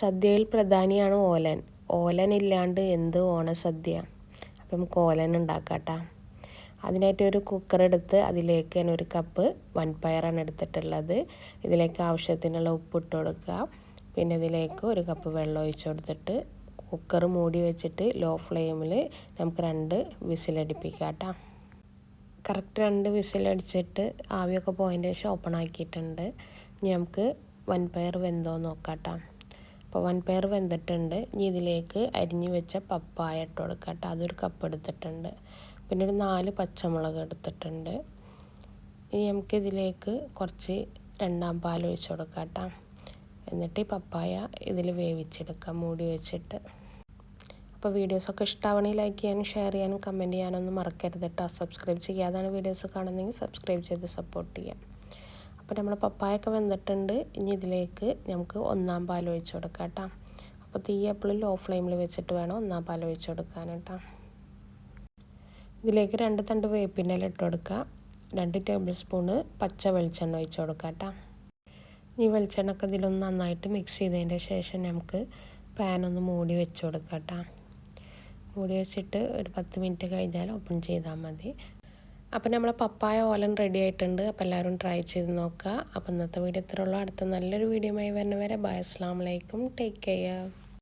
സദ്യയിൽ പ്രധാനിയാണ് ഓലൻ. ഓലൻ ഇല്ലാണ്ട് എന്ത് ഓണസദ്യ? അപ്പം നമുക്ക് ഓലൻ ഉണ്ടാക്കാട്ട. അതിനായിട്ട് ഒരു കുക്കർ എടുത്ത് അതിലേക്ക് തന്നെ ഒരു കപ്പ് വൻപയറാണ് എടുത്തിട്ടുള്ളത്. ഇതിലേക്ക് ആവശ്യത്തിനുള്ള ഉപ്പിട്ട് കൊടുക്കുക. പിന്നെ ഇതിലേക്ക് ഒരു കപ്പ് വെള്ളം ഒഴിച്ചു കൊടുത്തിട്ട് കുക്കർ മൂടി വെച്ചിട്ട് ലോ ഫ്ലെയിമിൽ നമുക്ക് രണ്ട് വിസിലടിപ്പിക്കാം കേട്ടോ കറക്റ്റ് രണ്ട് വിസിലടിച്ചിട്ട് ആവിയൊക്കെ പോയതിന്റെ ശേഷം ഓപ്പൺ ആക്കിയിട്ടുണ്ട്. ഇനി നമുക്ക് വൻപയർ വെന്തോ നോക്കാം അപ്പോൾ വൻപയർ വെന്തിട്ടുണ്ട്. ഇനി ഇതിലേക്ക് അരിഞ്ഞു വെച്ച പപ്പായ ഇട്ട് കൊടുക്കാം കേട്ടോ അതൊരു കപ്പ് എടുത്തിട്ടുണ്ട്. പിന്നെ ഒരു നാല് പച്ചമുളക് എടുത്തിട്ടുണ്ട്. ഇനി നമുക്കിതിലേക്ക് കുറച്ച് രണ്ടാം പാൽ ഒഴിച്ചു കൊടുക്കാം കേട്ടോ എന്നിട്ട് ഈ പപ്പായ ഇതിൽ വേവിച്ചെടുക്കാം മൂടി വെച്ചിട്ട്. അപ്പോൾ വീഡിയോസൊക്കെ ഇഷ്ടമാവണമെങ്കിൽ ലൈക്ക് ചെയ്യാനും ഷെയർ ചെയ്യാനും കമന്റ് ചെയ്യാനൊന്നും മറക്കരുത് കേട്ടോ. സബ്സ്ക്രൈബ് ചെയ്യാതാണ് വീഡിയോസ് കാണുന്നെങ്കിൽ സബ്സ്ക്രൈബ് ചെയ്ത് സപ്പോർട്ട് ചെയ്യാം. അപ്പോൾ നമ്മൾ പപ്പായൊക്കെ വെന്തിട്ടുണ്ട്. ഇനി ഇതിലേക്ക് നമുക്ക് ഒന്നാം പാൽ ഒഴിച്ച് കൊടുക്കാം കേട്ടോ. അപ്പോൾ തീ എപ്പോഴും ലോ ഫ്ലെയിമിൽ വെച്ചിട്ട് വേണം ഒന്നാം പാൽ ഒഴിച്ച് കൊടുക്കാൻ കേട്ടോ. ഇതിലേക്ക് രണ്ട് തണ്ട് വേപ്പിന്റെ ഇട്ട് കൊടുക്കുക രണ്ട് ടേബിൾ സ്പൂണ് പച്ച വെളിച്ചെണ്ണ ഒഴിച്ച് കൊടുക്കാം കേട്ടോ. ഈ വെളിച്ചെണ്ണയൊക്കെ ഇതിലൊന്ന് നന്നായിട്ട് മിക്സ് ചെയ്തതിന്റെ ശേഷം നമുക്ക് പാനൊന്ന് മൂടി വെച്ച് കൊടുക്കാം കേട്ടോ. മൂടി വെച്ചിട്ട് ഒരു പത്ത് മിനിറ്റ് കഴിഞ്ഞാൽ ഓപ്പൺ ചെയ്താൽ മതി. അപ്പം നമ്മളെ പപ്പായ ഓലൻ റെഡി ആയിട്ടുണ്ട്. അപ്പോൾ എല്ലാവരും ട്രൈ ചെയ്ത് നോക്കുക അപ്പം ഇന്നത്തെ വീഡിയോ ഇത്രയുള്ളൂ അടുത്ത നല്ലൊരു വീഡിയോ ആയി വരുന്നവരെ. ബൈ. അസ്സാം വലൈക്കും ടേക്ക് കെയർ